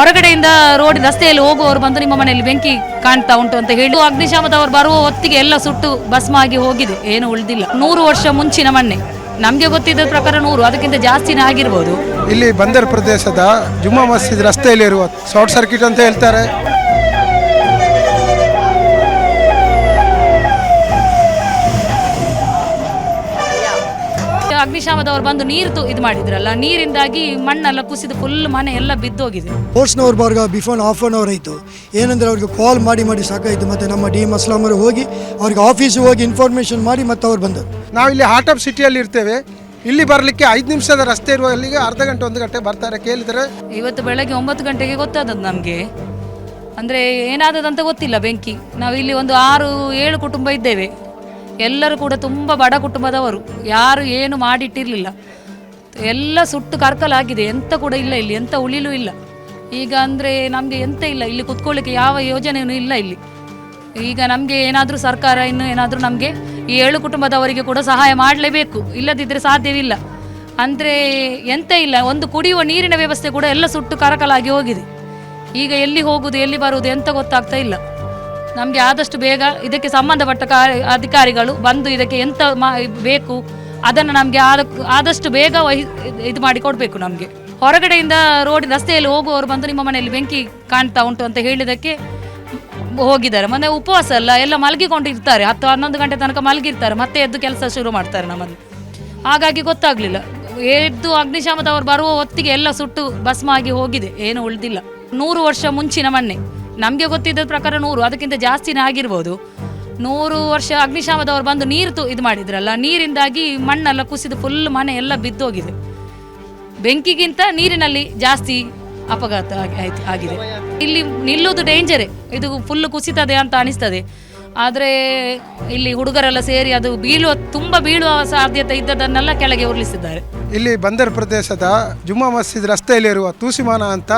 ಹೊರಗಡೆಯಿಂದ ರೋಡ್ ರಸ್ತೆಯಲ್ಲಿ ಹೋಗುವವರು ಬಂದು ನಿಮ್ಮ ಮನೆಯಲ್ಲಿ ಬೆಂಕಿ ಕಾಣ್ತಾ ಉಂಟು ಅಂತ ಹೇಳಿ. ಅಗ್ನಿಶಾಮದವರು ಬರುವ ಹೊತ್ತಿಗೆ ಎಲ್ಲ ಸುಟ್ಟು ಭಸ್ಮ ಆಗಿ ಹೋಗಿದೆ. ಏನು ಉಳಿದಿಲ್ಲ. ನೂರು ವರ್ಷ ಮುಂಚಿನ ಮನೆ ನಮಗೆ ಗೊತ್ತಿದ್ದ ಪ್ರಕಾರ ನೂರು. ಅದಕ್ಕಿಂತ ಜಾಸ್ತಿನೇ ಆಗಿರ್ಬೋದು. ಇಲ್ಲಿ ಬಂದರ್ ಪ್ರದೇಶದ ಜುಮ್ಮಾ ಮಸ್ಜಿದ್ ರಸ್ತೆಯಲ್ಲಿರುವ ಶಾರ್ಟ್ ಸರ್ಕ್ಯೂಟ್ ಅಂತ ಹೇಳ್ತಾರೆ. ಅಗ್ನಿಶಾಮದವರು ಬಂದು ನೀರು ಇದು ಮಾಡಿದ್ರಲ್ಲ ನೀರಿಂದಾಗಿ ಮಣ್ಣೆಲ್ಲ ಕುಸಿದು ಫುಲ್ ಮನೆ ಎಲ್ಲ ಬಿದ್ದೋಗಿದೆ. ಫೋರ್ಸ್ನವ್ರು ಬಾರ್ಗ ಬಿಫೋರ್ ಆಫ್ ಅನ್ ಅವರ್ ಆಯಿತು. ಏನಂದರೆ ಅವ್ರಿಗೆ ಕಾಲ್ ಮಾಡಿ ಮಾಡಿ ಸಾಕಾಯಿತು. ಮತ್ತು ನಮ್ಮ ಡಿ ಎಂ ಅಸ್ಲಾಮರು ಹೋಗಿ ಅವ್ರಿಗೆ ಆಫೀಸಿಗೆ ಹೋಗಿ ಇನ್ಫಾರ್ಮೇಷನ್ ಮಾಡಿ ಮತ್ತೆ ಅವ್ರು ಬಂದರು ನಾವು ಇಲ್ಲಿ ಹಾರ್ಟ್ ಆಫ್ ಸಿಟಿಯಲ್ಲಿ ಇರ್ತೇವೆ. ಇಲ್ಲಿ ಬರಲಿಕ್ಕೆ ಐದು ನಿಮಿಷದ ರಸ್ತೆ ಇರುವ ಅಲ್ಲಿಗೆ ಅರ್ಧ ಗಂಟೆ ಒಂದು ಗಂಟೆ ಬರ್ತಾರೆ ಕೇಳಿದರೆ. ಇವತ್ತು ಬೆಳಗ್ಗೆ ಒಂಬತ್ತು ಗಂಟೆಗೆ ಗೊತ್ತಾದದ್ದು ನಮಗೆ. ಅಂದರೆ ಏನಾದದಂತ ಗೊತ್ತಿಲ್ಲ ಬೆಂಕಿ. ಇಲ್ಲಿ ಒಂದು ಆರು ಏಳು ಕುಟುಂಬ ಇದ್ದೇವೆ. ಎಲ್ಲರೂ ಕೂಡ ತುಂಬ ಬಡ ಕುಟುಂಬದವರು. ಯಾರು ಏನು ಮಾಡಿಟ್ಟಿರಲಿಲ್ಲ. ಎಲ್ಲ ಸುಟ್ಟು ಕರ್ಕಲಾಗಿದೆ. ಎಂತ ಕೂಡ ಇಲ್ಲ ಇಲ್ಲಿ. ಎಂತ ಉಳಿಲೂ ಇಲ್ಲ. ಈಗ ಅಂದರೆ ನಮಗೆ ಎಂತ ಇಲ್ಲ. ಇಲ್ಲಿ ಕುತ್ಕೊಳ್ಳಿಕ್ಕೆ ಯಾವ ಯೋಜನೆಯೂ ಇಲ್ಲ ಇಲ್ಲಿ. ಈಗ ನಮಗೆ ಏನಾದರೂ ಸರ್ಕಾರ ಇನ್ನು ಏನಾದರೂ ನಮಗೆ ಈ ಏಳು ಕುಟುಂಬದವರಿಗೆ ಕೂಡ ಸಹಾಯ ಮಾಡಲೇಬೇಕು. ಇಲ್ಲದಿದ್ದರೆ ಸಾಧ್ಯವಿಲ್ಲ. ಅಂದರೆ ಎಂತ ಇಲ್ಲ. ಒಂದು ಕುಡಿಯುವ ನೀರಿನ ವ್ಯವಸ್ಥೆ ಕೂಡ ಎಲ್ಲ ಸುಟ್ಟು ಕರಕಲಾಗಿ ಹೋಗಿದೆ. ಈಗ ಎಲ್ಲಿ ಹೋಗುದು, ಎಲ್ಲಿ ಬರುವುದು ಎಂತ ಗೊತ್ತಾಗ್ತಾ ಇಲ್ಲ. ನಮಗೆ ಆದಷ್ಟು ಬೇಗ ಇದಕ್ಕೆ ಸಂಬಂಧಪಟ್ಟ ಅಧಿಕಾರಿಗಳು ಬಂದು ಇದಕ್ಕೆ ಎಂತ ಬೇಕು, ಅದನ್ನು ನಮಗೆ ಆದಷ್ಟು ಬೇಗ ಇದು ಮಾಡಿ ಕೊಡಬೇಕು ನಮಗೆ. ಹೊರಗಡೆಯಿಂದ ರೋಡ್, ರಸ್ತೆಯಲ್ಲಿ ಹೋಗುವವರು ಬಂದು ನಿಮ್ಮ ಮನೆಯಲ್ಲಿ ಬೆಂಕಿ ಕಾಣ್ತಾ ಉಂಟು ಅಂತ ಹೇಳಿದಕ್ಕೆ ಹೋಗಿದ್ದಾರೆ. ಮೊನ್ನೆ ಉಪವಾಸ ಅಲ್ಲ, ಎಲ್ಲ ಮಲಗಿಕೊಂಡಿರ್ತಾರೆ. ಹತ್ತು, ಹನ್ನೊಂದು ಗಂಟೆ ತನಕ ಮಲಗಿರ್ತಾರೆ. ಮತ್ತೆ ಎದ್ದು ಕೆಲಸ ಶುರು ಮಾಡ್ತಾರೆ ನಮ್ಮಲ್ಲಿ. ಹಾಗಾಗಿ ಗೊತ್ತಾಗಲಿಲ್ಲ. ಎದ್ದು ಅಗ್ನಿಶಾಮದವರು ಬರುವ ಹೊತ್ತಿಗೆ ಎಲ್ಲ ಸುಟ್ಟು ಭಸ್ಮ ಆಗಿ ಹೋಗಿದೆ. ಏನು ಉಳಿದಿಲ್ಲ. ನೂರು ವರ್ಷ ಮುಂಚಿನ ಮಣ್ಣೆ. ನಮಗೆ ಗೊತ್ತಿದ್ದ ಪ್ರಕಾರ ನೂರು, ಅದಕ್ಕಿಂತ ಜಾಸ್ತಿನೇ ಆಗಿರ್ಬೋದು. ನೂರು ವರ್ಷ ಅಗ್ನಿಶಾಮದವರು ಬಂದು ನೀರು ತು- ಇದು ಮಾಡಿದ್ರಲ್ಲ, ನೀರಿಂದಾಗಿ ಮಣ್ಣೆಲ್ಲ ಕುಸಿದು ಫುಲ್ ಮನೆ ಎಲ್ಲ ಬಿದ್ದೋಗಿದೆ. ಬೆಂಕಿಗಿಂತ ನೀರಿನಲ್ಲಿ ಜಾಸ್ತಿ ಅಪಘಾತ ಆಗಿದೆ. ಇಲ್ಲಿ ನಿಲ್ಲುವುದು ಡೇಂಜರೇ ಇದು ಫುಲ್ ಕುಸಿತದೆ ಅಂತ ಅನಿಸ್ತದೆ. ಆದರೆ ಇಲ್ಲಿ ಹುಡುಗರೆಲ್ಲ ಸೇರಿ ಅದು ಬೀಳುವ, ತುಂಬ ಬೀಳುವ ಸಾಧ್ಯತೆ ಇದ್ದದನ್ನೆಲ್ಲ ಕೆಳಗೆ ಉರುಳಿಸಿದ್ದಾರೆ. ಇಲ್ಲಿ ಬಂದರ್ ಪ್ರದೇಶದ ಜುಮ್ಮಾ ಮಸೀದ್ ರಸ್ತೆಯಲ್ಲಿರುವ ತೂಸಿಮಾನ ಅಂತ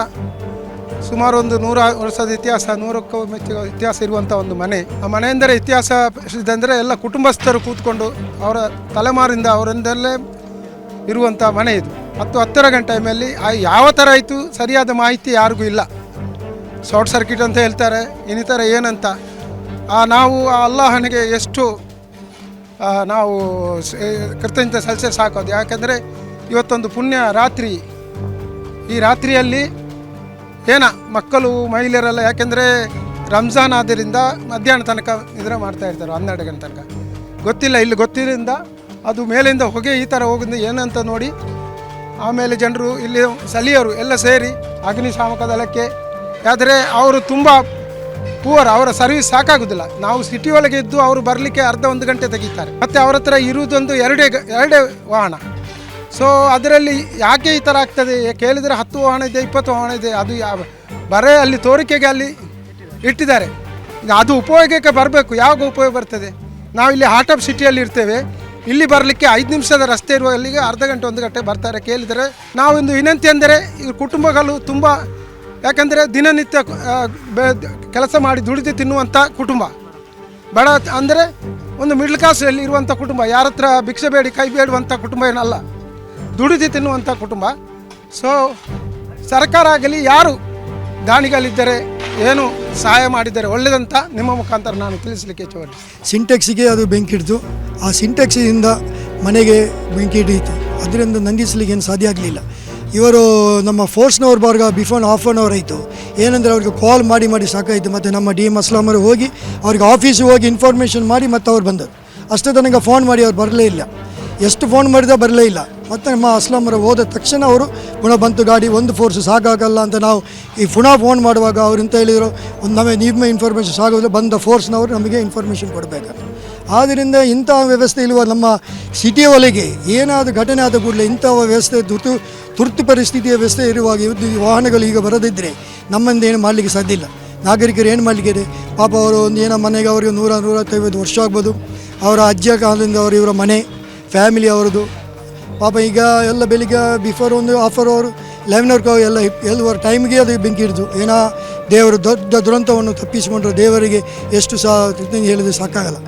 ಸುಮಾರು ಒಂದು ನೂರ ವರ್ಷದ ಇತಿಹಾಸ, ನೂರಕ್ಕೂ ಮೆಚ್ಚು ಇತಿಹಾಸ ಇರುವಂಥ ಒಂದು ಮನೆ. ಆ ಮನೆ ಎಂದರೆ ಇತಿಹಾಸ ಅಂದರೆ ಎಲ್ಲ ಕುಟುಂಬಸ್ಥರು ಕೂತ್ಕೊಂಡು ಅವರ ತಲೆಮಾರಿಂದ ಅವರಿಂದಲೇ ಇರುವಂಥ ಮನೆ ಇದು. ಹತ್ತು ಹತ್ತರ ಗಂಟೆ ಮೇಲೆ ಯಾವ ಥರ ಆಯಿತು ಸರಿಯಾದ ಮಾಹಿತಿ ಯಾರಿಗೂ ಇಲ್ಲ. ಶಾರ್ಟ್ ಸರ್ಕ್ಯೂಟ್ ಅಂತ ಹೇಳ್ತಾರೆ, ಇನ್ನಿತರ ಏನಂತ. ಆ ನಾವು ಆ ಅಲ್ಲಾಹನಿಗೆ ಎಷ್ಟು ನಾವು ಕೃತಜ್ಞತೆ ಸಲ್ಲಿಸಿ ಸಾಕೋದು ಯಾಕೆಂದರೆ ಇವತ್ತೊಂದು ಪುಣ್ಯ ರಾತ್ರಿ. ಈ ರಾತ್ರಿಯಲ್ಲಿ ಏನ, ಮಕ್ಕಳು, ಮಹಿಳೆಯರೆಲ್ಲ ಯಾಕೆಂದರೆ ರಂಜಾನ್ ಆದ್ದರಿಂದ ಮಧ್ಯಾಹ್ನ ತನಕ ನಿದ್ರೆ ಮಾಡ್ತಾ ಇರ್ತಾರೆ, ಹನ್ನೆರಡು ಗಂಟೆ ತನಕ. ಗೊತ್ತಿಲ್ಲ, ಇಲ್ಲಿ ಗೊತ್ತಿರಿಂದ ಅದು ಮೇಲಿಂದ ಹೊಗೆ ಈ ಥರ ಹೋಗಿದ್ದು ಏನಂತ ನೋಡಿ, ಆಮೇಲೆ ಜನರು ಇಲ್ಲಿ ಸ್ಥಳೀಯರು ಎಲ್ಲ ಸೇರಿ ಅಗ್ನಿಶಾಮಕ ದಳಕ್ಕೆ ಆದರೆ ಅವರು ತುಂಬ ಪೂವರ್ ಅವರ ಸರ್ವಿಸ್ ಸಾಕಾಗೋದಿಲ್ಲ. ನಾವು ಸಿಟಿ ಒಳಗೆ ಇದ್ದು ಅವರು ಬರಲಿಕ್ಕೆ ಅರ್ಧ ಒಂದು ಗಂಟೆ ತೆಗಿತಾರೆ. ಮತ್ತು ಅವರ ಹತ್ರ ಇರುವುದೊಂದು ಎರಡೇ ಎರಡೇ ವಾಹನ. ಸೊ ಅದರಲ್ಲಿ ಯಾಕೆ ಈ ಥರ ಆಗ್ತದೆ? ಕೇಳಿದರೆ ಹತ್ತು ವಾಹನ ಇದೆ, ಇಪ್ಪತ್ತು ವಾಹನ ಇದೆ, ಅದು ಯಾವ, ಬರೇ ಅಲ್ಲಿ ತೋರಿಕೆಗೆ ಅಲ್ಲಿ ಇಟ್ಟಿದ್ದಾರೆ. ಅದು ಉಪಯೋಗಕ್ಕೆ ಬರಬೇಕು, ಯಾವಾಗ ಉಪಯೋಗ ಬರ್ತದೆ? ನಾವು ಇಲ್ಲಿ ಹಾರ್ಟ್ ಆಫ್ ಸಿಟಿಯಲ್ಲಿ ಇರ್ತೇವೆ. ಇಲ್ಲಿ ಬರಲಿಕ್ಕೆ ಐದು ನಿಮಿಷದ ರಸ್ತೆ ಇರುವ ಅಲ್ಲಿಗೆ ಅರ್ಧ ಗಂಟೆ, ಒಂದು ಗಂಟೆ ಬರ್ತಾರೆ. ಕೇಳಿದರೆ ನಾವೊಂದು ವಿನಂತಿ ಅಂದರೆ ಈ ಕುಟುಂಬಗಳು ತುಂಬ, ಯಾಕಂದರೆ ದಿನನಿತ್ಯ ಕೆಲಸ ಮಾಡಿ ದುಡಿದು ತಿನ್ನುವಂಥ ಕುಟುಂಬ. ಬಡ, ಅಂದರೆ ಒಂದು ಮಿಡ್ಲ್ ಕ್ಲಾಸಲ್ಲಿ ಇರುವಂಥ ಕುಟುಂಬ. ಯಾರ ಹತ್ರ ಭಿಕ್ಷೆ ಬೇಡಿ, ಕೈ ಬೇಡುವಂಥ ಕುಟುಂಬ ಏನಲ್ಲ. ದುಡಿದು ತಿನ್ನುವಂಥ ಕುಟುಂಬ. ಸೊ ಸರ್ಕಾರ ಆಗಲಿ, ಯಾರು ದಾನಿಗಳಿದ್ದರೆ, ಏನು ಸಹಾಯ ಮಾಡಿದ್ದಾರೆ ಒಳ್ಳೆಯದಂತ ನಿಮ್ಮ ಮುಖಾಂತರ ನಾನು ತಿಳಿಸಲಿಕ್ಕೆ ಇಚ್ಛೆ ಸಿಂಟೆಕ್ಸಿಗೆ ಅದು ಬೆಂಕಿ ಹಿಡಿದು ಆ ಸಿಂಟೆಕ್ಸಿಂದ ಮನೆಗೆ ಬೆಂಕಿ ಹಿಡಿಯಿತು ಅದರಿಂದ ನಂದಿಸಲಿಕ್ಕೆ ಏನು ಸಾಧ್ಯ ಆಗಲಿಲ್ಲ. ಇವರು ನಮ್ಮ ಫೋರ್ಸ್ನವ್ರ ಬಾರ್ಗ ಬಿಫೋರ್ ಆಫ್ ಆನ್ ಅವರ್ ಆಯಿತು. ಏನಂದರೆ ಅವ್ರಿಗೆ ಕಾಲ್ ಮಾಡಿ ಮಾಡಿ ಸಾಕಾಯಿತು. ಮತ್ತು ನಮ್ಮ ಡಿ ಎಂ ಅಸ್ಲಾಮರು ಹೋಗಿ, ಅವ್ರಿಗೆ ಆಫೀಸಿಗೆ ಹೋಗಿ ಇನ್ಫಾರ್ಮೇಷನ್ ಮಾಡಿ ಮತ್ತು ಅವ್ರು ಬಂದರು. ಅಷ್ಟೇ ತನಕ ಫೋನ್ ಮಾಡಿ ಅವ್ರು ಬರಲೇ ಇಲ್ಲ. ಎಷ್ಟು ಫೋನ್ ಮಾಡಿದ ಬರಲೇ ಇಲ್ಲ. ಮತ್ತು ನಮ್ಮ ಅಸ್ಲಾಮರು ಹೋದ ತಕ್ಷಣ ಅವರು ಪುನಃ ಬಂತು ಗಾಡಿ, ಒಂದು ಫೋರ್ಸ್ ಸಾಕಾಗಲ್ಲ ಅಂತ ನಾವು ಈ ಪುನಃ ಫೋನ್ ಮಾಡುವಾಗ ಅವ್ರು ಇಂತ ಹೇಳಿದರು, ಒಂದು ನಮಗೆ ನಿಮ್ಮ ಇನ್ಫಾರ್ಮೇಷನ್ ಸಾಗೋದ್ರೆ ಬಂದ ಫೋರ್ಸ್ನವರು ನಮಗೆ ಇನ್ಫಾರ್ಮೇಷನ್ ಕೊಡಬೇಕು ಆದ್ದರಿಂದ ಇಂಥ ವ್ಯವಸ್ಥೆ ಇಲ್ಲುವ ನಮ್ಮ ಸಿಟಿಯ ಒಳಗೆ? ಏನಾದರೂ ಘಟನೆ ಆದ ಕೂಡಲೇ ಇಂಥ ವ್ಯವಸ್ಥೆ ತುರ್ತು ತುರ್ತು ಪರಿಸ್ಥಿತಿಯ ವ್ಯವಸ್ಥೆ ಇರುವಾಗ ಇವತ್ತು ಈ ವಾಹನಗಳು ಈಗ ಬರದಿದ್ದರೆ ನಮ್ಮಿಂದ ಏನು ಮಾಡಲಿಕ್ಕೆ ಸಾಧ್ಯ ಇಲ್ಲ. ನಾಗರಿಕರು ಏನು ಮಾಡಲಿಕ್ಕಿದೆ? ಪಾಪ ಅವರು ಒಂದು ಏನೋ ಮನೆಗೆ ಅವರಿಗೆ ನೂರ ನೂರತ್ತೈವತ್ತು ವರ್ಷ ಆಗ್ಬೋದು. ಅವರ ಅಜ್ಜ ಕಾಲದಿಂದ ಅವರು ಇವರ ಮನೆ. ಫ್ಯಾಮಿಲಿ ಅವರದು ಪಾಪ ಈಗ ಎಲ್ಲ ಬೆಳಿಗ್ಗೆ ಬಿಫೋರ್ ಒಂದು ಆಫರ್ ಅವರು ಲೆವೆನ್ ಅವರ್ಗೆ ಎಲ್ಲ ಎಲ್ಲವರ್ ಟೈಮ್ಗೆ ಅದು ಬೆಂಕಿ ಹಿಡಿದು. ಏನೋ ದೇವರು ದೊಡ್ಡ ದುರಂತವನ್ನು ತಪ್ಪಿಸಿಕೊಂಡ್ರೆ ದೇವರಿಗೆ ಎಷ್ಟು ಸಹ ಹೇಳಿದ್ರೆ ಸಾಕಾಗಲ್ಲ.